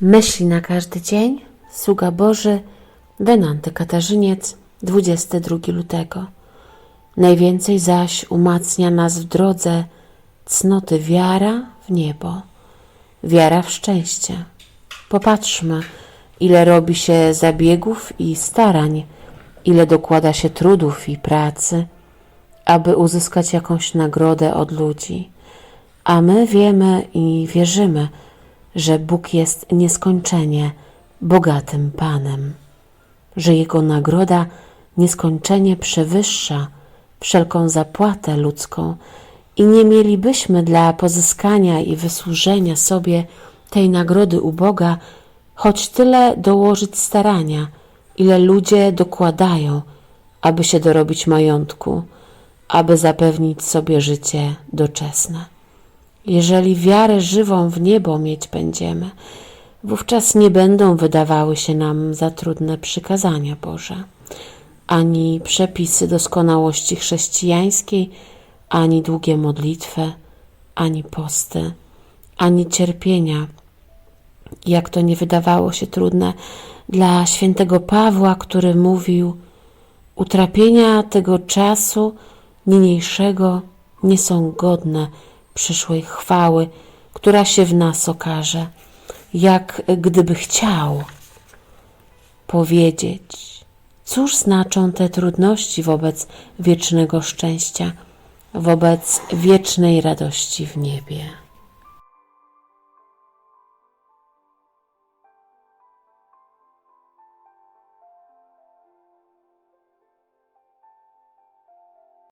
Myśli na każdy dzień, sługa Boży, Denanty Katarzyniec, 22 lutego. Najwięcej zaś umacnia nas w drodze cnoty wiara w niebo, wiara w szczęście. Popatrzmy, ile robi się zabiegów i starań, ile dokłada się trudów i pracy, aby uzyskać jakąś nagrodę od ludzi. A my wiemy i wierzymy, że Bóg jest nieskończenie bogatym Panem, że Jego nagroda nieskończenie przewyższa wszelką zapłatę ludzką i nie mielibyśmy dla pozyskania i wysłużenia sobie tej nagrody u Boga choć tyle dołożyć starania, ile ludzie dokładają, aby się dorobić majątku, aby zapewnić sobie życie doczesne. Jeżeli wiarę żywą w niebo mieć będziemy, wówczas nie będą wydawały się nam za trudne przykazania Boże, ani przepisy doskonałości chrześcijańskiej, ani długie modlitwy, ani posty, ani cierpienia, jak to nie wydawało się trudne dla świętego Pawła, który mówił: Utrapienia tego czasu niniejszego nie są godne przyszłej chwały, która się w nas okaże, jak gdyby chciał powiedzieć, cóż znaczą te trudności wobec wiecznego szczęścia, wobec wiecznej radości w niebie.